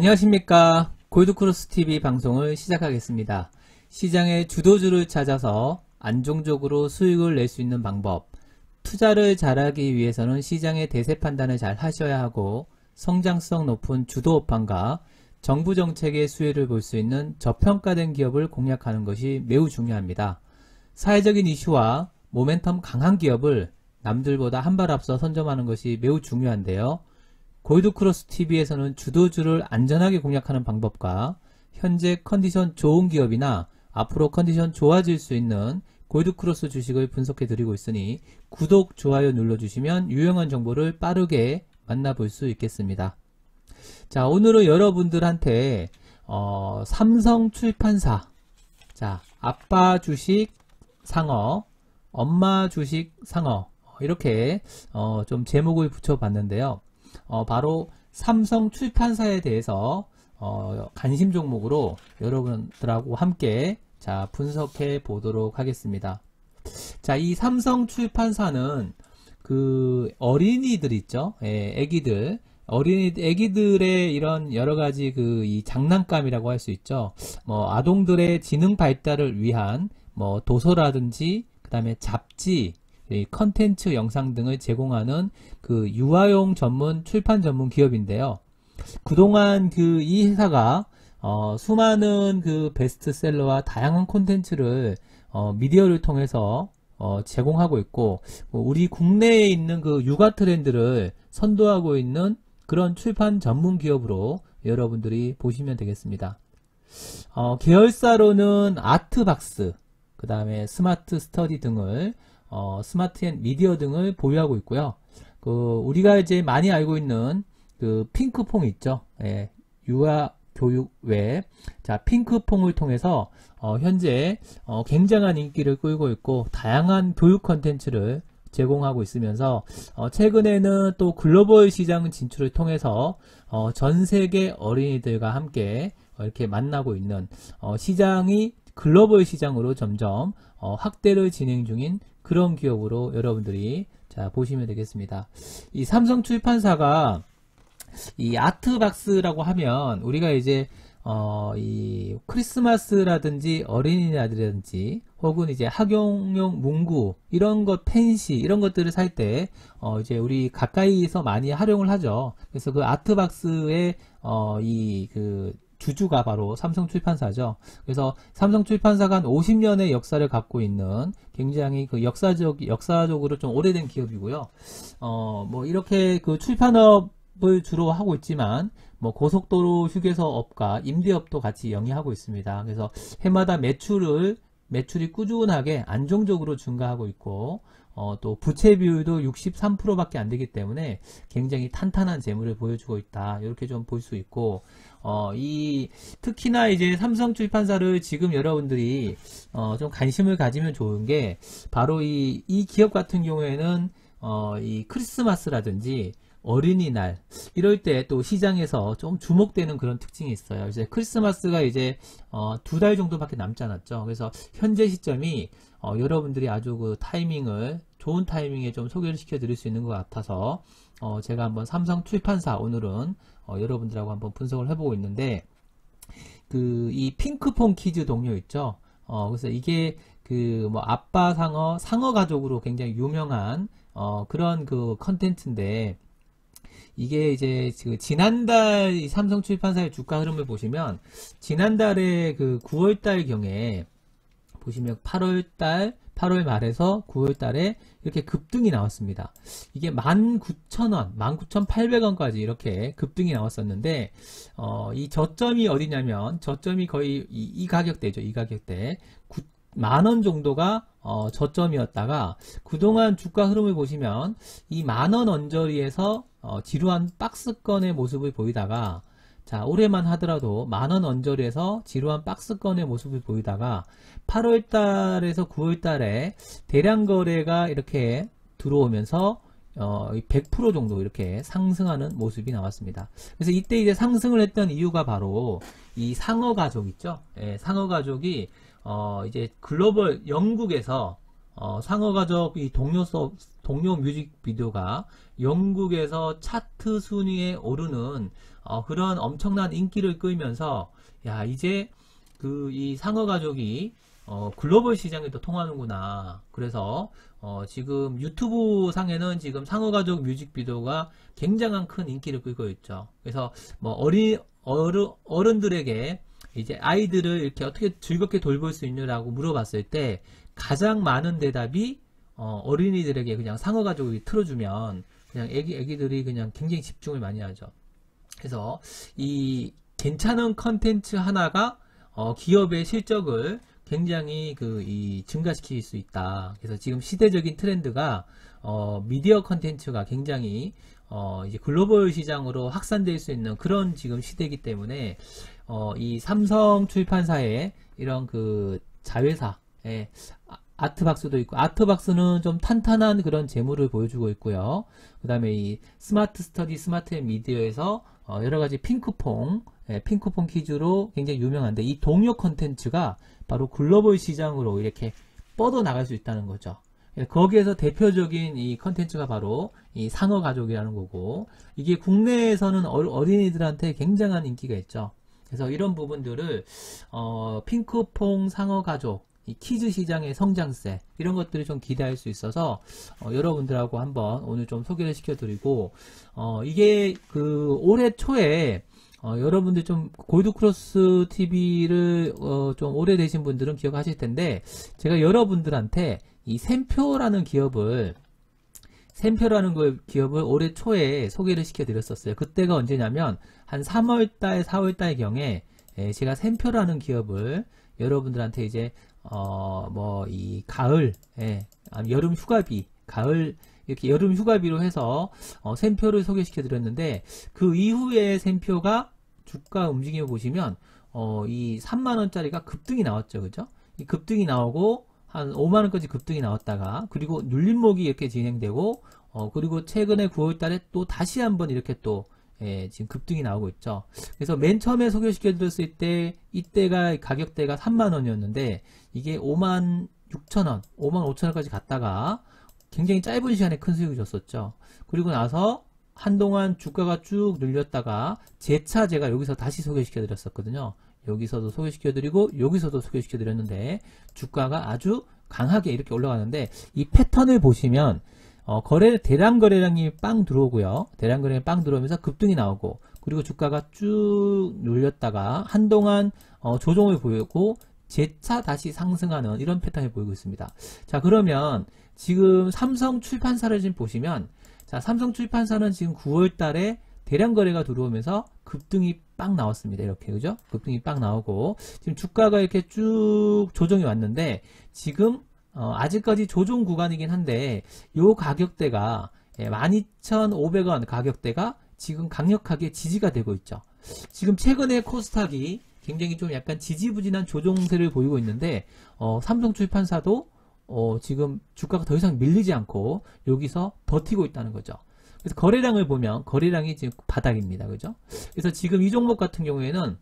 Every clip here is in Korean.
안녕하십니까 골드크로스TV 방송을 시작하겠습니다. 시장의 주도주를 찾아서 안정적으로 수익을 낼 수 있는 방법 투자를 잘하기 위해서는 시장의 대세 판단을 잘 하셔야 하고 성장성 높은 주도 업황과 정부 정책의 수혜를 볼 수 있는 저평가된 기업을 공략하는 것이 매우 중요합니다. 사회적인 이슈와 모멘텀 강한 기업을 남들보다 한 발 앞서 선점하는 것이 매우 중요한데요. 골드크로스 TV에서는 주도주를 안전하게 공략하는 방법과 현재 컨디션 좋은 기업이나 앞으로 컨디션 좋아질 수 있는 골드크로스 주식을 분석해 드리고 있으니 구독, 좋아요 눌러주시면 유용한 정보를 빠르게 만나볼 수 있겠습니다. 자, 오늘은 여러분들한테 어, 삼성 출판사 자, 아빠 주식 상어, 엄마 주식 상어 이렇게 어, 좀 제목을 붙여봤는데요. 어, 바로 삼성 출판사에 대해서 어, 관심 종목으로 여러분들하고 함께 자 분석해 보도록 하겠습니다. 자, 이 삼성 출판사는 그 어린이들 있죠, 예, 애기들, 어린이 애기들의 이런 여러 가지 그 이 장난감이라고 할 수 있죠. 뭐 아동들의 지능 발달을 위한 뭐 도서라든지 그다음에 잡지, 컨텐츠 영상 등을 제공하는 그 유아용 전문 출판 전문 기업인데요. 그동안 그 이 회사가 어, 수많은 그 베스트셀러와 다양한 콘텐츠를 어, 미디어를 통해서 어, 제공하고 있고 뭐 우리 국내에 있는 그 육아 트렌드를 선도하고 있는 그런 출판 전문 기업으로 여러분들이 보시면 되겠습니다. 어, 계열사로는 아트박스, 그 다음에 스마트 스터디 등을 어, 스마트 앤 미디어 등을 보유하고 있고요. 그 우리가 이제 많이 알고 있는 그 핑크퐁 있죠. 예, 유아 교육 외, 자 핑크퐁을 통해서 어, 현재 어, 굉장한 인기를 끌고 있고 다양한 교육 컨텐츠를 제공하고 있으면서 어, 최근에는 또 글로벌 시장 진출을 통해서 어, 전 세계 어린이들과 함께 이렇게 만나고 있는 어, 시장이 글로벌 시장으로 점점 어, 확대를 진행 중인 그런 기업으로 여러분들이 자 보시면 되겠습니다. 이 삼성 출판사가 이 아트박스라고 하면 우리가 이제 어, 이 크리스마스라든지 어린이날이라든지 혹은 이제 학용용 문구 이런 것 펜시 이런 것들을 살 때 어, 이제 우리 가까이서 많이 활용을 하죠. 그래서 그 아트박스의 어, 이그 주주가 바로 삼성 출판사죠. 그래서 삼성 출판사가 한 50년의 역사를 갖고 있는 굉장히 그 역사적, 역사적으로 좀 오래된 기업이고요. 어, 뭐 이렇게 그 출판업을 주로 하고 있지만 뭐 고속도로 휴게소 업과 임대업도 같이 영위하고 있습니다. 그래서 해마다 매출을 매출이 꾸준하게 안정적으로 증가하고 있고 어, 또 부채 비율도 63%밖에 안 되기 때문에 굉장히 탄탄한 재물을 보여주고 있다. 이렇게 좀 볼 수 있고 어, 이 특히나 이제 삼성 출판사를 지금 여러분들이 어, 좀 관심을 가지면 좋은 게 바로 이, 이 기업 같은 경우에는 어, 이 크리스마스라든지 어린이날 이럴 때 또 시장에서 좀 주목되는 그런 특징이 있어요. 이제 크리스마스가 이제 어, 두 달 정도밖에 남지 않았죠. 그래서 현재 시점이 어, 여러분들이 아주 그 타이밍을 좋은 타이밍에 좀 소개를 시켜 드릴 수 있는 것 같아서 어, 제가 한번 삼성 출판사 오늘은 어, 여러분들하고 한번 분석을 해보고 있는데 그 이 핑크퐁 키즈 동료 있죠. 어, 그래서 이게 그 뭐 아빠 상어 상어 가족으로 굉장히 유명한 어, 그런 그 컨텐츠인데 이게 이제 그 지난달 삼성 출판사의 주가 흐름을 보시면 지난달에 그 9월달 경에 보시면 8월달 8월 말에서 9월 달에 이렇게 급등이 나왔습니다. 이게 19,000원, 19,800원까지 이렇게 급등이 나왔었는데, 어, 이 저점이 어디냐면, 저점이 거의 이, 이 가격대죠. 이 가격대. 만원 정도가 어, 저점이었다가 그동안 주가 흐름을 보시면 이 만원 언저리에서 어, 지루한 박스권의 모습을 보이다가 자 올해만 하더라도 만원 언저리에서 지루한 박스권의 모습을 보이다가 8월 달에서 9월 달에 대량 거래가 이렇게 들어오면서 어, 100% 정도 이렇게 상승하는 모습이 나왔습니다. 그래서 이때 이제 상승을 했던 이유가 바로 이 상어 가족 있죠? 예, 상어 가족이 어, 이제 글로벌 영국에서 어, 상어 가족 이 동료 서, 동료 뮤직 비디오가 영국에서 차트 순위에 오르는 어, 그런 엄청난 인기를 끌면서 야 이제 그 이 상어 가족이 어, 글로벌 시장에도 통하는구나. 그래서 어, 지금 유튜브 상에는 지금 상어 가족 뮤직비디오가 굉장한 큰 인기를 끌고 있죠. 그래서 뭐 어린 어른 어른들에게 이제 아이들을 이렇게 어떻게 즐겁게 돌볼 수 있느라고 물어봤을 때 가장 많은 대답이 어, 어린이들에게 그냥 상어 가족이 틀어주면 그냥 애기 애기들이 그냥 굉장히 집중을 많이 하죠. 그래서 이 괜찮은 컨텐츠 하나가 어, 기업의 실적을 굉장히 그 이 증가시킬 수 있다. 그래서 지금 시대적인 트렌드가 어, 미디어 컨텐츠가 굉장히 어, 이제 글로벌 시장으로 확산될 수 있는 그런 지금 시대이기 때문에 어, 이 삼성 출판사의 이런 그 자회사 예, 아- 아트박스도 있고 아트박스는 좀 탄탄한 그런 재물을 보여주고 있고요. 그 다음에 이 스마트 스터디 스마트 앤 미디어에서 어, 여러 가지 핑크퐁 예, 핑크퐁 퀴즈로 굉장히 유명한데 이 동료 컨텐츠가 바로 글로벌 시장으로 이렇게 뻗어 나갈 수 있다는 거죠. 예, 거기에서 대표적인 이 컨텐츠가 바로 이 상어 가족이라는 거고 이게 국내에서는 어- 어린이들한테 굉장한 인기가 있죠. 그래서 이런 부분들을 어, 핑크퐁 상어 가족 이 키즈 시장의 성장세 이런 것들을 좀 기대할 수 있어서 어, 여러분들하고 한번 오늘 좀 소개를 시켜드리고 어, 이게 그 올해 초에 어, 여러분들 좀 골드크로스 TV를 어, 좀 오래되신 분들은 기억하실 텐데 제가 여러분들한테 이 샘표라는 기업을 샘표라는 그 기업을 올해 초에 소개를 시켜드렸었어요. 그때가 언제냐면 한 3월달, 4월달 경에 예, 제가 샘표라는 기업을 여러분들한테 이제 어 뭐 이 가을, 예, 여름 휴가비, 가을 이렇게 여름 휴가비로 해서 어, 샘표를 소개시켜 드렸는데 그 이후에 샘표가 주가 움직임을 보시면 어, 이 3만 원짜리가 급등이 나왔죠, 그죠? 이 급등이 나오고 한 5만 원까지 급등이 나왔다가 그리고 눌림목이 이렇게 진행되고 어, 그리고 최근에 9월 달에 또 다시 한번 이렇게 또 예, 지금 급등이 나오고 있죠. 그래서 맨 처음에 소개시켜 드렸을 때 이때가 가격대가 3만 원이었는데 이게 5만 6천 원, 5만 5천 원까지 갔다가 굉장히 짧은 시간에 큰 수익을 줬었죠. 그리고 나서 한동안 주가가 쭉 늘렸다가 재차 제가 여기서 다시 소개시켜 드렸었거든요. 여기서도 소개시켜 드리고 여기서도 소개시켜 드렸는데 주가가 아주 강하게 이렇게 올라가는데 이 패턴을 보시면 어, 거래 대량 거래량이 빵 들어오고요. 대량 거래량이 빵 들어오면서 급등이 나오고 그리고 주가가 쭉 눌렸다가 한동안 어, 조정을 보이고 재차 다시 상승하는 이런 패턴을 보이고 있습니다. 자 그러면 지금 삼성 출판사를 지금 보시면 자 삼성 출판사는 지금 9월 달에 대량 거래가 들어오면서 급등이 빵 나왔습니다. 이렇게 그죠? 급등이 빵 나오고 지금 주가가 이렇게 쭉 조정이 왔는데 지금 어, 아직까지 조정 구간이긴 한데 요 가격대가 예, 12,500원 가격대가 지금 강력하게 지지가 되고 있죠. 지금 최근에 코스닥이 굉장히 좀 약간 지지부진한 조정세를 보이고 있는데 어, 삼성 출판사도 어, 지금 주가가 더 이상 밀리지 않고 여기서 버티고 있다는 거죠. 그래서 거래량을 보면 거래량이 지금 바닥입니다. 그죠? 그래서 지금 이 종목 같은 경우에는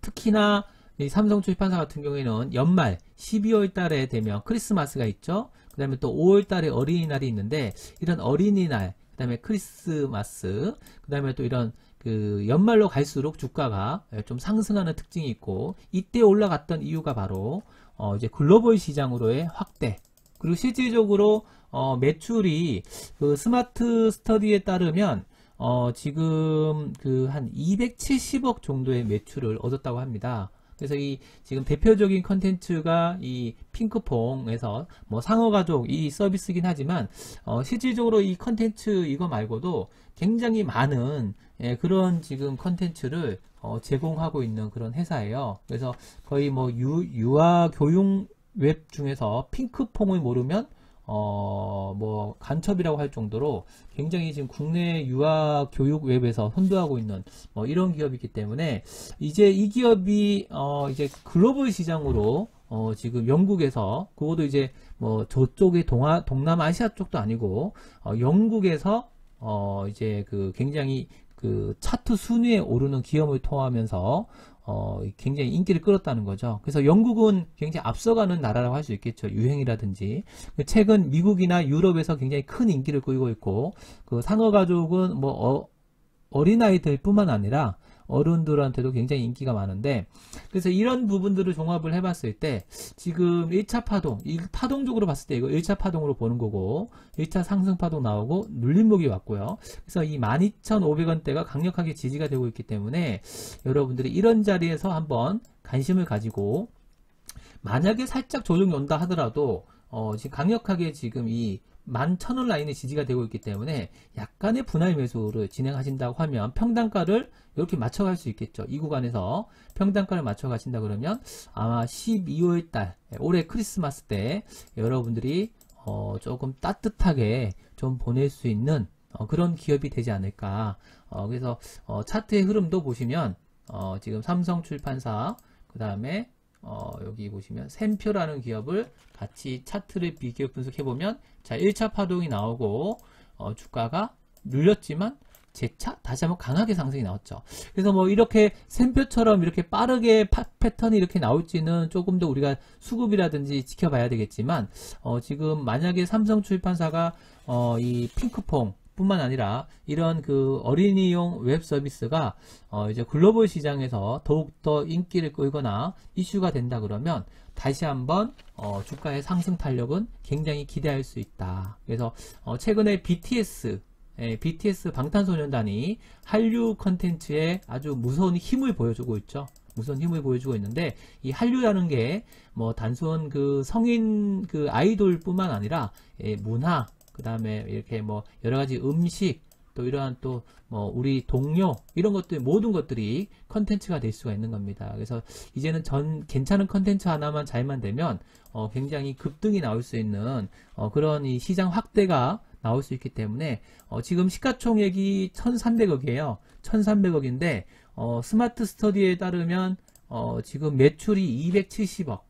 특히나 이 삼성 출판사 같은 경우에는 연말 12월 달에 되면 크리스마스가 있죠. 그 다음에 또 5월 달에 어린이날이 있는데 이런 어린이날, 그 다음에 크리스마스, 그 다음에 또 이런 그 연말로 갈수록 주가가 좀 상승하는 특징이 있고 이때 올라갔던 이유가 바로 어 이제 글로벌 시장으로의 확대 그리고 실질적으로 어 매출이 그 스마트 스터디에 따르면 어 지금 그 한 270억 정도의 매출을 얻었다고 합니다. 그래서 이 지금 대표적인 컨텐츠가 이 핑크퐁에서 뭐 상어가족 이 서비스긴 하지만 어 실질적으로 이 컨텐츠 이거 말고도 굉장히 많은 예, 그런 지금 컨텐츠를 어 제공하고 있는 그런 회사예요. 그래서 거의 뭐 유, 유아 교육 웹 중에서 핑크퐁을 모르면 어, 뭐, 간첩이라고 할 정도로 굉장히 지금 국내 유아 교육 웹에서 선도하고 있는 뭐 이런 기업이기 때문에 이제 이 기업이 어, 이제 글로벌 시장으로 어, 지금 영국에서 그것도 이제 뭐 저쪽의 동아, 동남아시아 쪽도 아니고 어, 영국에서 어, 이제 그 굉장히 그 차트 순위에 오르는 기업을 통하면서 어, 굉장히 인기를 끌었다는 거죠. 그래서 영국은 굉장히 앞서가는 나라라고 할 수 있겠죠. 유행이라든지. 최근 미국이나 유럽에서 굉장히 큰 인기를 끌고 있고, 그 상어 가족은 뭐, 어, 어린아이들 뿐만 아니라 어른들한테도 굉장히 인기가 많은데 그래서 이런 부분들을 종합을 해봤을 때 지금 1차 파동, 이 파동적으로 봤을 때 이거 1차 파동으로 보는 거고 1차 상승 파동 나오고 눌림목이 왔고요. 그래서 이 12,500원대가 강력하게 지지가 되고 있기 때문에 여러분들이 이런 자리에서 한번 관심을 가지고 만약에 살짝 조정이 온다 하더라도 어, 지금 강력하게 지금 이 11,000원 라인의 지지가 되고 있기 때문에 약간의 분할 매수를 진행하신다고 하면 평단가를 이렇게 맞춰갈 수 있겠죠. 이 구간에서 평단가를 맞춰가신다 그러면 아마 12월 달 올해 크리스마스 때 여러분들이 어, 조금 따뜻하게 좀 보낼 수 있는 어, 그런 기업이 되지 않을까. 어, 그래서 어, 차트의 흐름도 보시면 어, 지금 삼성출판사 그 다음에 어, 여기 보시면 샘표라는 기업을 같이 차트를 비교 분석해 보면 자 1차 파동이 나오고 어, 주가가 눌렸지만 재차 다시 한번 강하게 상승이 나왔죠. 그래서 뭐 이렇게 샘표처럼 이렇게 빠르게 파, 패턴이 이렇게 나올지는 조금 더 우리가 수급이라든지 지켜봐야 되겠지만 어, 지금 만약에 삼성 출판사가 어, 이 핑크퐁 뿐만 아니라 이런 그 어린이용 웹 서비스가 어 이제 글로벌 시장에서 더욱더 인기를 끌거나 이슈가 된다 그러면 다시 한번 어 주가의 상승 탄력은 굉장히 기대할 수 있다. 그래서 어 최근에 BTS 예, BTS 방탄소년단이 한류 컨텐츠에 아주 무서운 힘을 보여주고 있죠. 무서운 힘을 보여주고 있는데 이 한류라는 게 뭐 단순 그 성인 그 아이돌뿐만 아니라 예, 문화 그 다음에 이렇게 뭐 여러 가지 음식 또 이러한 또 뭐 우리 동료 이런 것들 모든 것들이 컨텐츠가 될 수가 있는 겁니다. 그래서 이제는 전 괜찮은 컨텐츠 하나만 잘만 되면 어 굉장히 급등이 나올 수 있는 어 그런 이 시장 확대가 나올 수 있기 때문에 어 지금 시가총액이 1,300억이에요. 1,300억인데 어 스마트 스터디에 따르면 어 지금 매출이 270억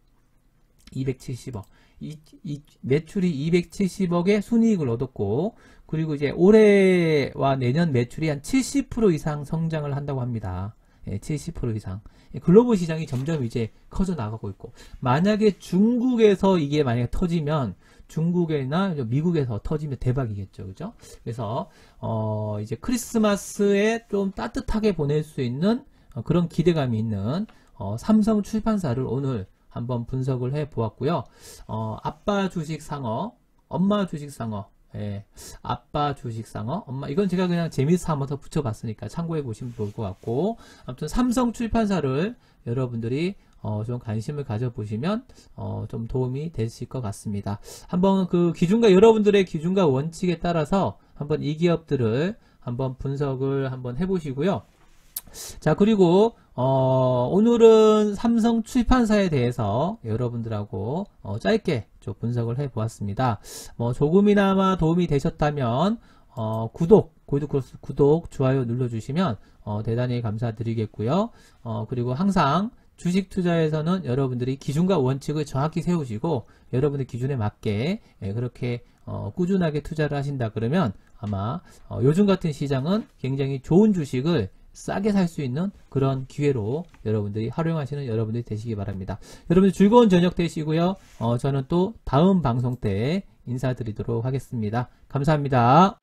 270억 이, 이 매출이 270억의 순이익을 얻었고 그리고 이제 올해와 내년 매출이 한 70% 이상 성장을 한다고 합니다. 예, 70% 이상. 예, 글로벌 시장이 점점 이제 커져 나가고 있고 만약에 중국에서 이게 만약에 터지면 중국이나 미국에서 터지면 대박이겠죠. 그죠? 그래서 어 이제 크리스마스에 좀 따뜻하게 보낼 수 있는 어, 그런 기대감이 있는 어 삼성 출판사를 오늘 한번 분석을 해 보았고요. 어, 아빠 주식 상어, 엄마 주식 상어, 예, 아빠 주식 상어, 엄마 이건 제가 그냥 재미있어 한번 더 붙여봤으니까 참고해 보시면 좋을 것 같고 아무튼 삼성 출판사를 여러분들이 어, 좀 관심을 가져보시면 어, 좀 도움이 되실 것 같습니다. 한번 그 기준과 여러분들의 기준과 원칙에 따라서 한번 이 기업들을 한번 분석을 한번 해보시고요. 자 그리고 어, 오늘은 삼성 출판사에 대해서 여러분들하고 어, 짧게 좀 분석을 해 보았습니다. 뭐 조금이나마 도움이 되셨다면 어, 구독, 골드 크로스 구독, 좋아요 눌러주시면 어, 대단히 감사드리겠고요. 어, 그리고 항상 주식 투자에서는 여러분들이 기준과 원칙을 정확히 세우시고 여러분의 기준에 맞게 예, 그렇게 어, 꾸준하게 투자를 하신다 그러면 아마 어, 요즘 같은 시장은 굉장히 좋은 주식을 싸게 살 수 있는 그런 기회로 여러분들이 활용하시는 여러분들이 되시기 바랍니다. 여러분들 즐거운 저녁 되시고요. 어, 저는 또 다음 방송 때 인사드리도록 하겠습니다. 감사합니다.